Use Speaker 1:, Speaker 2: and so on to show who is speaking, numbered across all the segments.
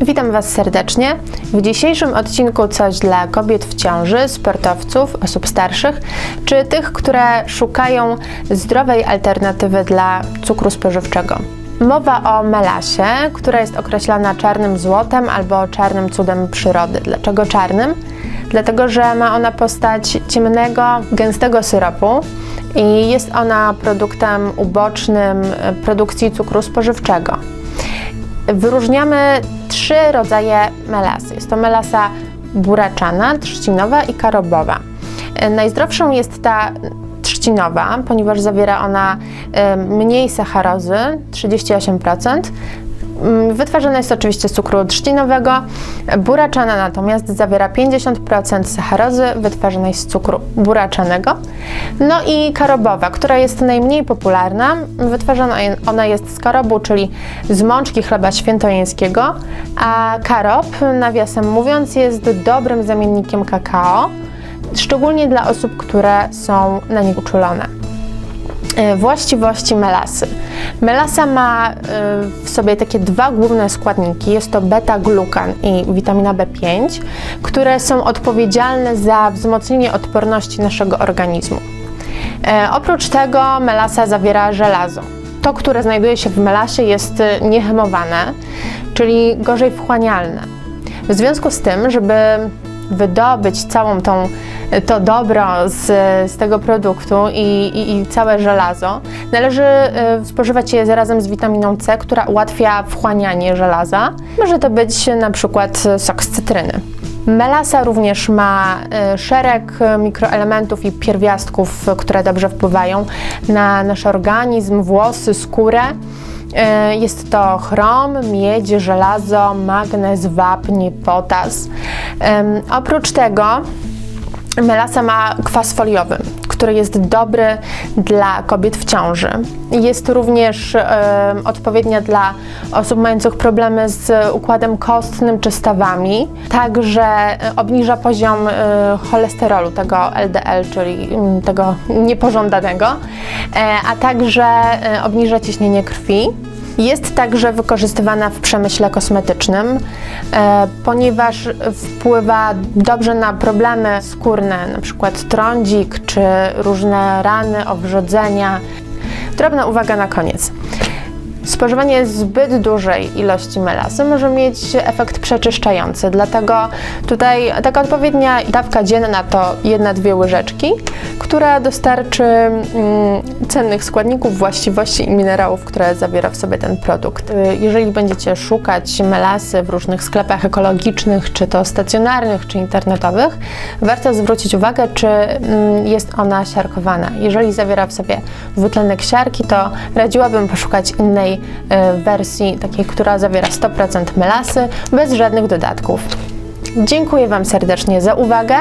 Speaker 1: Witam Was serdecznie. W dzisiejszym odcinku coś dla kobiet w ciąży, sportowców, osób starszych, czy tych, które szukają zdrowej alternatywy dla cukru spożywczego. Mowa o melasie, która jest określana czarnym złotem albo czarnym cudem przyrody. Dlaczego czarnym? Dlatego, że ma ona postać ciemnego, gęstego syropu i jest ona produktem ubocznym produkcji cukru spożywczego. Wyróżniamy trzy rodzaje melasy. Jest to melasa buraczana, trzcinowa i karobowa. E, Najzdrowszą jest ta trzcinowa, ponieważ zawiera ona mniej sacharozy, 38%. Mm, Wytwarzana jest oczywiście z cukru trzcinowego. Buraczana natomiast zawiera 50% sacharozy wytwarzanej z cukru buraczanego. No i karobowa, która jest najmniej popularna. Wytwarzana ona jest z karobu, czyli z mączki chleba świętojańskiego, a karob, nawiasem mówiąc, jest dobrym zamiennikiem kakao, szczególnie dla osób, które są na nie uczulone. E, Właściwości melasy. Melasa ma e, w sobie takie dwa główne składniki. Jest to beta-glukan i witamina B5, które są odpowiedzialne za wzmocnienie odporności naszego organizmu. E, Oprócz tego melasa zawiera żelazo. To, które znajduje się w melasie jest e, niehemowane, czyli gorzej wchłanialne. W związku z tym, żeby wydobyć całą tą, to dobro z, z tego produktu i, i, i całe żelazo, należy e, spożywać je razem z witaminą C, która ułatwia wchłanianie żelaza. Może to być na przykład sok z cytryny. Melasa również ma e, szereg e, mikroelementów i pierwiastków, e, które dobrze wpływają na nasz organizm, włosy, skórę. Jest to chrom, miedź, żelazo, magnez, wapń, potas. Oprócz tego melasa ma kwas foliowy, który jest dobry dla kobiet w ciąży. Jest również odpowiednia dla osób mających problemy z układem kostnym czy stawami. Także e, obniża poziom e, cholesterolu, tego LDL, czyli mm, tego niepożądanego, e, a także obniża ciśnienie krwi. Jest także wykorzystywana w przemyśle kosmetycznym, e, ponieważ wpływa dobrze na problemy skórne, np. trądzik czy różne rany, owrzodzenia. Drobna uwaga na koniec. Spożywanie zbyt dużej ilości melasy może mieć efekt przeczyszczający, dlatego tutaj taka odpowiednia dawka dzienna to jedna-dwie łyżeczki, która dostarczy mm, cennych składników, właściwości i minerałów, które zawiera w sobie ten produkt. Y, Jeżeli będziecie szukać melasy w różnych sklepach ekologicznych, czy to stacjonarnych, czy internetowych, warto zwrócić uwagę, czy mm, jest ona siarkowana. Jeżeli zawiera w sobie dwutlenek siarki, to radziłabym poszukać innej y, wersji, takiej, która zawiera 100% melasy, bez żadnych dodatków. Dziękuję Wam serdecznie za uwagę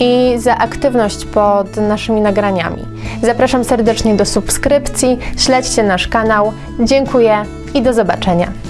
Speaker 1: i za aktywność pod naszymi nagraniami. Zapraszam serdecznie do subskrypcji, śledźcie nasz kanał. Dziękuję i do zobaczenia.